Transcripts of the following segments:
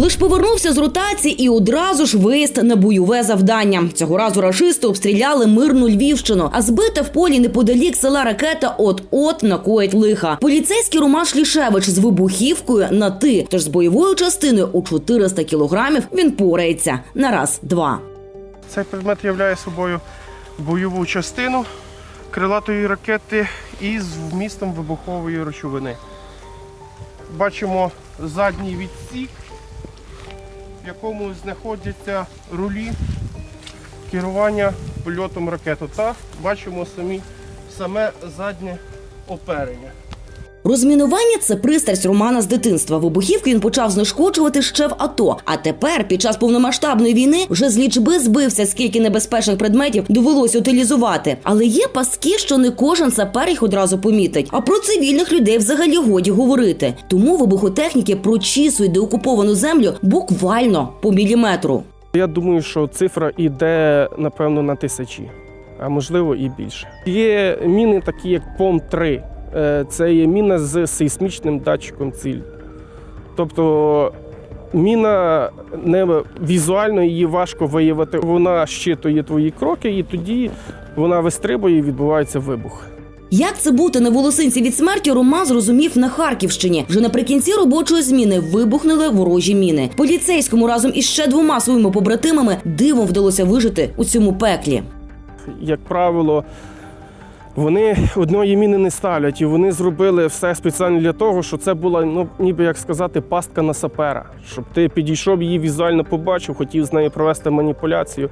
Лиш повернувся з ротації і одразу ж виїзд на бойове завдання. Цього разу рашисти обстріляли мирну Львівщину, а збита в полі неподалік села ракета от-от накоїть лиха. Поліцейський Роман Шлішевич з вибухівкою на ти, тож з бойовою частиною у 400 кілограмів він порається на раз-два. Цей предмет являє собою бойову частину крилатої ракети із вмістом вибухової речовини. Бачимо задній відсік, в якому знаходяться рулі керування польотом ракети. Та бачимо самі, саме заднє оперення. Розмінування це пристрасть Романа з дитинства. Вибухівки він почав знешкоджувати ще в АТО. А тепер, під час повномасштабної війни, вже з лічби збився, скільки небезпечних предметів довелось утилізувати. Але є паски, що не кожен сапер їх одразу помітить. А про цивільних людей взагалі годі говорити. Тому вибухотехніки прочісують деокуповану землю буквально по міліметру. Я думаю, що цифра йде, напевно, на тисячі, а можливо і більше. Є міни, такі як ПОМ-3. Е, Це є міна з сейсмічним датчиком цілі. Тобто міна не візуально її важко виявити. Вона щитує твої кроки, і тоді вона вистрибує і відбувається вибух. Як це бути на волосинці від смерті, Роман зрозумів на Харківщині. Вже наприкінці робочої зміни вибухнули ворожі міни. Поліцейському разом із ще двома своїми побратимами дивом вдалося вижити у цьому пеклі. як правило, вони одної міни не ставлять, і вони зробили все спеціально для того, щоб це була, ну ніби як сказати, пастка на сапера. Щоб ти підійшов, її візуально побачив, хотів з нею провести маніпуляцію,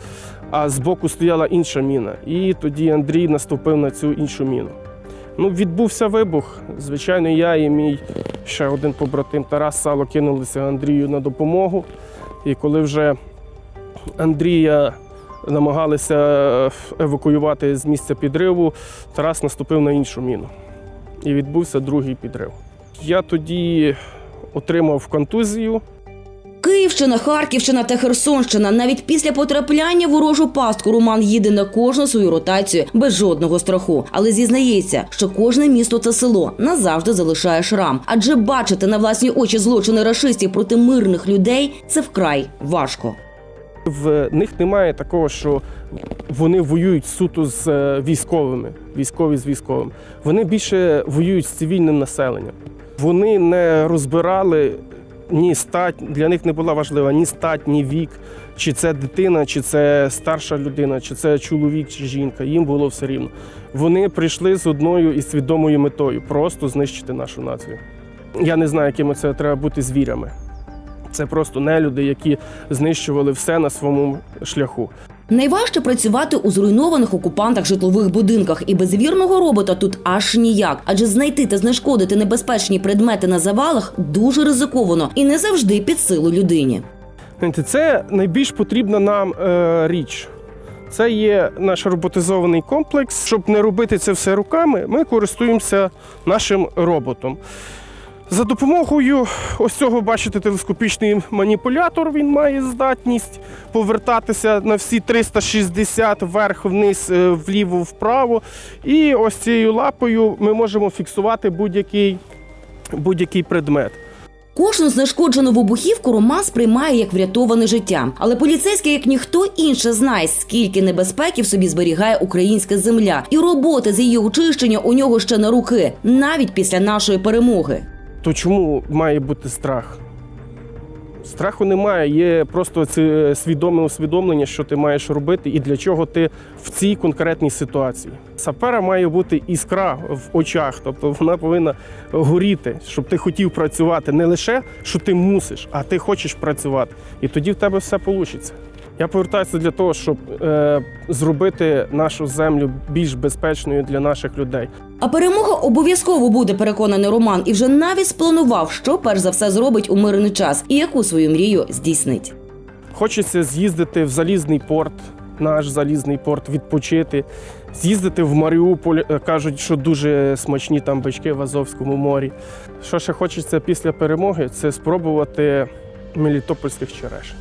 а збоку стояла інша міна. І тоді Андрій наступив на цю іншу міну. Ну, відбувся вибух. Звичайно, я і мій ще один побратим Тарас Сало кинулися Андрію на допомогу. І коли вже Андрія намагалися е, евакуювати з місця підриву, Тарас наступив на іншу міну. І відбувся другий підрив. Я тоді отримав контузію. Київщина, Харківщина та Херсонщина. Навіть після потрапляння в ворожу пастку Роман їде на кожну свою ротацію без жодного страху. Але зізнається, що кожне місто та село назавжди залишає шрам. Адже бачити на власні очі злочини рашистів проти мирних людей це вкрай важко. В них немає такого, що вони воюють суто з е, військовими, військові з військовим. Вони більше воюють з цивільним населенням. Вони не розбирали ні стать, для них не була важлива ні стать, ні вік, чи це дитина, чи це старша людина, чи це чоловік, чи жінка. Їм було все рівно. Вони прийшли з одною і свідомою метою просто знищити нашу націю. Я не знаю, якими це треба бути звірями. Це просто нелюди, які знищували все на своєму шляху. Найважче працювати у зруйнованих окупантах житлових будинках, і без вірного робота тут аж ніяк. Адже знайти та знешкодити небезпечні предмети на завалах дуже ризиковано і не завжди під силу людині. Це найбільш потрібна нам е, річ. Це є наш роботизований комплекс. Щоб не робити це все руками, ми користуємося нашим роботом. За допомогою ось цього, бачите, телескопічний маніпулятор. Він має здатність повертатися на всі 360 вверх, вниз, е, вліво, вправо. І ось цією лапою ми можемо фіксувати будь-який, будь-який предмет. Кожну знешкоджену вибухівку Роман сприймає як врятоване життя. Але поліцейський, як ніхто інше, знає, скільки небезпеки в собі зберігає українська земля, і роботи з її очищення у нього ще на руки, навіть після нашої перемоги. То чому має бути страх? Страху немає, є просто це свідоме усвідомлення, що ти маєш робити і для чого ти в цій конкретній ситуації. Сапера має бути іскра в очах, тобто вона повинна горіти, щоб ти хотів працювати не лише що ти мусиш, а ти хочеш працювати. І тоді в тебе все вийде. Я повертаюся для того, щоб е, зробити нашу землю більш безпечною для наших людей. А перемога обов'язково буде переконаний Роман, і вже навіть спланував, що перш за все зробить у мирний час і яку свою мрію здійснить. Хочеться з'їздити в залізний порт, наш залізний порт, відпочити, з'їздити в Маріуполь. Е, Кажуть, що дуже смачні там бички в Азовському морі. Що ще хочеться після перемоги, це спробувати мелітопольських черешень.